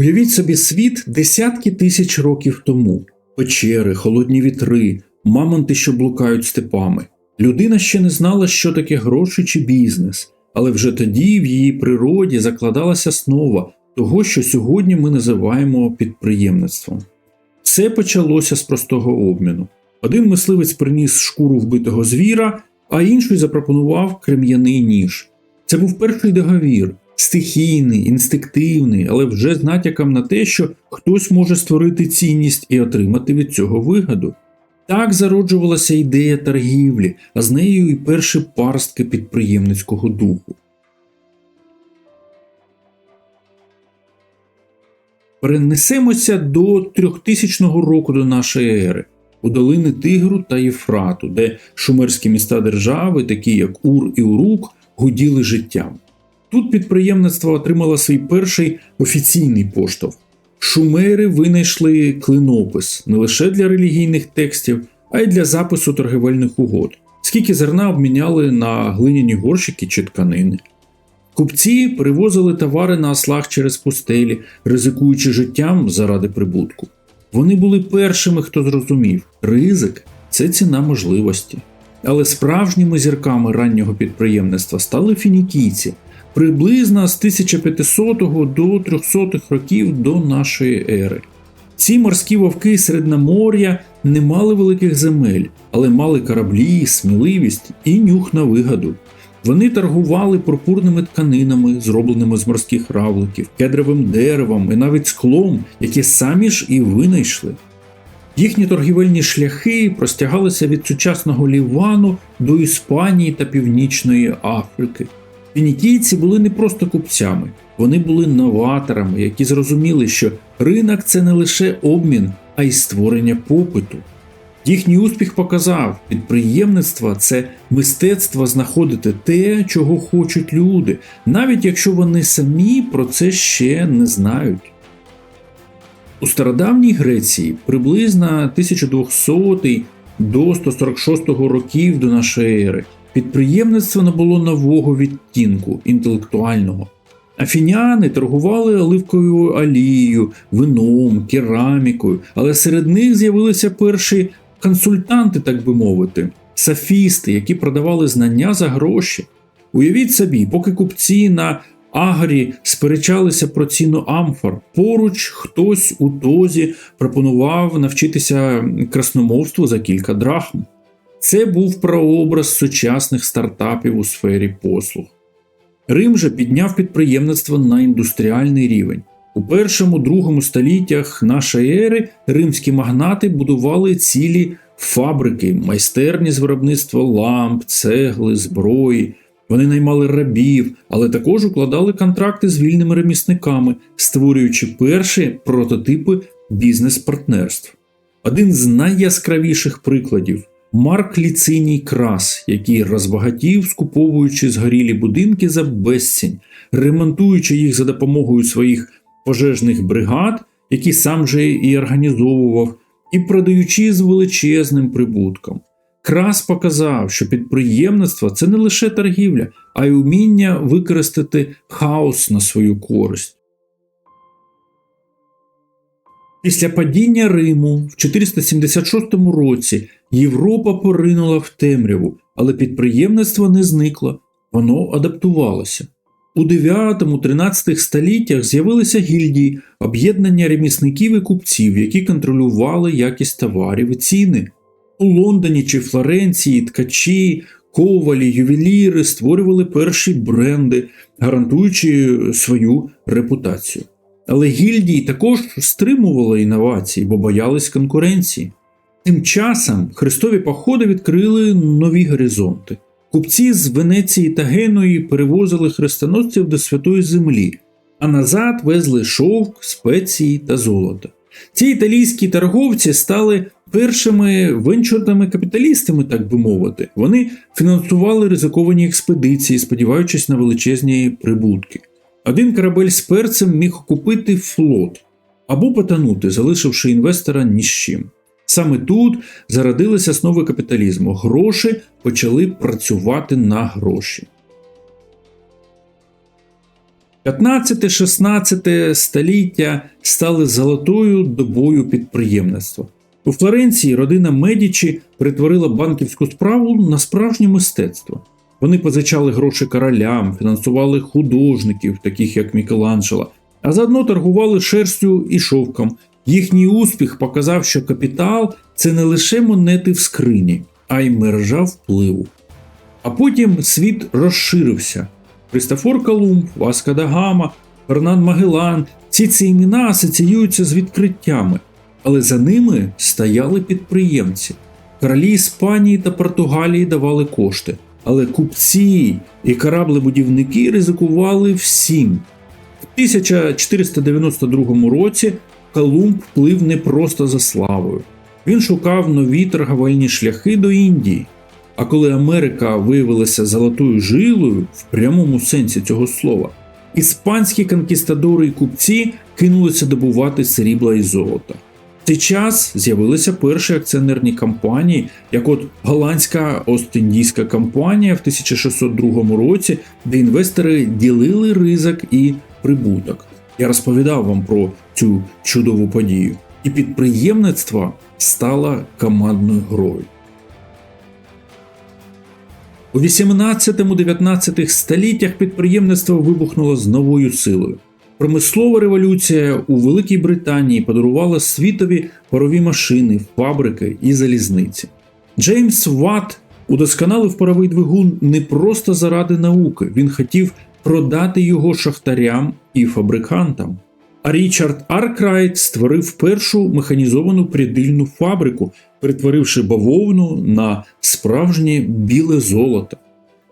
Уявіть собі світ десятки тисяч років тому: печери, холодні вітри, мамонти, що блукають степами. Людина ще не знала, що таке гроші чи бізнес, але вже тоді в її природі закладалася основа того, що сьогодні ми називаємо підприємництвом. Все почалося з простого обміну. Один мисливець приніс шкуру вбитого звіра, а інший запропонував крем'яний ніж. Це був перший договір, стихійний, інстинктивний, але вже з натяком на те, що хтось може створити цінність і отримати від цього вигоду. Так зароджувалася ідея торгівлі, а з нею і перші парстки підприємницького духу. Перенесемося до 3000 року до нашої ери, у долини Тигру та Єфрату, де шумерські міста держави, такі як Ур і Урук, гуділи життям. Тут підприємництво отримало свій перший офіційний поштовх. Шумери винайшли клинопис не лише для релігійних текстів, а й для запису торгівельних угод, скільки зерна обміняли на глиняні горщики чи тканини. Купці перевозили товари на ослах через пустелі, ризикуючи життям заради прибутку. Вони були першими, хто зрозумів, ризик це ціна можливості. Але справжніми зірками раннього підприємництва стали фінікійці приблизно з 1500 до 300 років до нашої ери. Ці морські вовки Середномор'я не мали великих земель, але мали кораблі, сміливість і нюх на вигаду. Вони торгували пурпурними тканинами, зробленими з морських равликів, кедровим деревом і навіть склом, яке самі ж і винайшли. Їхні торгівельні шляхи простягалися від сучасного Лівану до Іспанії та Північної Африки. Фінікійці були не просто купцями, вони були новаторами, які зрозуміли, що ринок це не лише обмін, а й створення попиту. Їхній успіх показав, підприємництво це мистецтво знаходити те, чого хочуть люди, навіть якщо вони самі про це ще не знають. У стародавній Греції приблизно 1200 до 146 років до нашої ери підприємництво набуло нового відтінку інтелектуального. Афіняни торгували оливковою олією, вином, керамікою, але серед них з'явилися перші консультанти, так би мовити, софісти, які продавали знання за гроші. Уявіть собі, поки купці на Агрі сперечалися про ціну амфор. Поруч хтось у тозі пропонував навчитися красномовству за кілька драхм. Це був прообраз сучасних стартапів у сфері послуг. Рим же підняв підприємництво на індустріальний рівень. У першому другому століттях нашої ери римські магнати будували цілі фабрики, майстерні з виробництва ламп, цегли, зброї. Вони наймали рабів, але також укладали контракти з вільними ремісниками, створюючи перші прототипи бізнес-партнерств. Один з найяскравіших прикладів Марк Ліциній Крас, який розбагатів, скуповуючи згорілі будинки за безцінь, ремонтуючи їх за допомогою своїх пожежних бригад, які сам же і організовував, і продаючи з величезним прибутком. Крас показав, що підприємництво це не лише торгівля, а й уміння використати хаос на свою користь. Після падіння Риму в 476 році Європа поринула в темряву, але підприємництво не зникло, воно адаптувалося. У 9-13 століттях з'явилися гільдії, об'єднання ремісників і купців, які контролювали якість товарів і ціни. У Лондоні чи Флоренції ткачі, ковалі, ювеліри створювали перші бренди, гарантуючи свою репутацію. Але гільдії також стримували інновації, бо боялись конкуренції. Тим часом хрестові походи відкрили нові горизонти. Купці з Венеції та Геної перевозили хрестоносців до Святої Землі, а назад везли шовк, спеції та золото. Ці італійські торговці стали першими венчурними капіталістами, так би мовити. Вони фінансували ризиковані експедиції, сподіваючись на величезні прибутки. Один корабель з перцем міг купити флот або потонути, залишивши інвестора ні з чим. Саме тут зародилися основи капіталізму. Гроші почали працювати на гроші. 15-16 століття стали золотою добою підприємництва. У Флоренції родина Медічі перетворила банківську справу на справжнє мистецтво. Вони позичали гроші королям, фінансували художників, таких як Мікеланджело, а заодно торгували шерстю і шовком. Їхній успіх показав, що капітал це не лише монети в скрині, а й мережа впливу. А потім світ розширився. Христофор Колумб, Васка да Гама, Фернанд Магеллан – всі ці імена асоціюються з відкриттями, але за ними стояли підприємці. Королі Іспанії та Португалії давали кошти, але купці і кораблебудівники ризикували всім. В 1492 році Колумб плив не просто за славою. Він шукав нові торговельні шляхи до Індії. А коли Америка виявилася золотою жилою в прямому сенсі цього слова, іспанські конкістадори і купці кинулися добувати срібла і золота. Цей час з'явилися перші акціонерні компанії, як от голландська Ост-Індійська компанія в 1602 році, де інвестори ділили ризик і прибуток. Я розповідав вам про цю чудову подію. І підприємництво стало командною грою. У 18-19 століттях підприємництво вибухнуло з новою силою. Промислова революція у Великій Британії подарувала світові парові машини, фабрики і залізниці. Джеймс Ватт удосконалив паровий двигун не просто заради науки, він хотів продати його шахтарям і фабрикантам. А Річард Аркрайт створив першу механізовану прядильну фабрику, перетворивши бавовну на справжнє біле золото.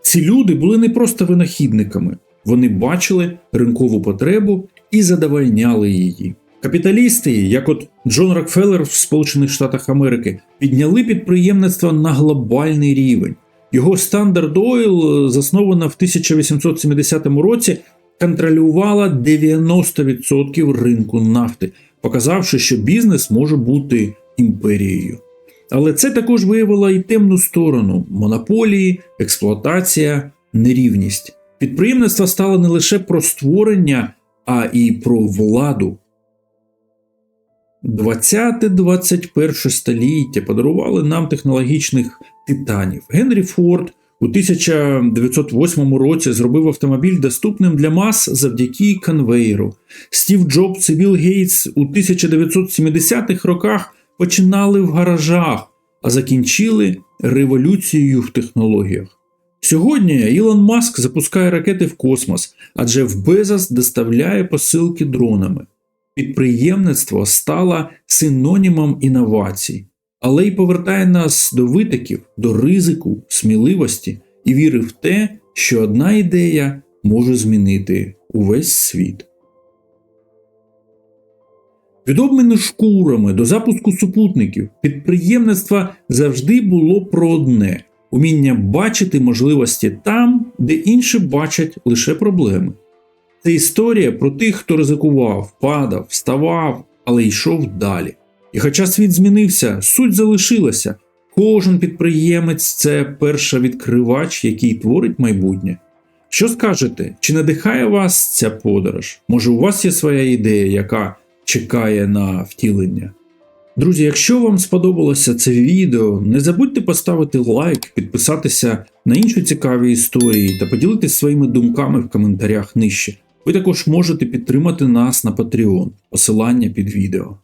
Ці люди були не просто винахідниками, вони бачили ринкову потребу і задовольняли її. Капіталісти, як от Джон Рокфеллер в Сполучених Штатах Америки, підняли підприємництво на глобальний рівень. Його Standard Oil, заснована в 1870 році, контролювала 90% ринку нафти, показавши, що бізнес може бути імперією. Але це також виявило і темну сторону монополії, експлуатація, нерівність. Підприємництво стало не лише про створення, а і про владу. 20-21 століття подарували нам технологічних титанів. Генрі Форд у 1908 році зробив автомобіль доступним для мас завдяки конвейеру. Стів Джобс і Білл Гейтс у 1970-х роках починали в гаражах, а закінчили революцією в технологіях. Сьогодні Ілон Маск запускає ракети в космос, адже в Безос доставляє посилки дронами. Підприємництво стало синонімом інновацій, але й повертає нас до витоків, до ризику, сміливості і віри в те, що одна ідея може змінити увесь світ. Від шкурами до запуску супутників підприємництво завжди було про одне уміння бачити можливості там, де інші бачать лише проблеми. Це історія про тих, хто ризикував, падав, вставав, але йшов далі. І хоча світ змінився, суть залишилася. Кожен підприємець це перша відкривач, який творить майбутнє. Що скажете, чи надихає вас ця подорож? Може, у вас є своя ідея, яка чекає на втілення? Друзі, якщо вам сподобалося це відео, не забудьте поставити лайк, підписатися на інші цікаві історії та поділитися своїми думками в коментарях нижче. Ви також можете підтримати нас на Patreon, посилання під відео.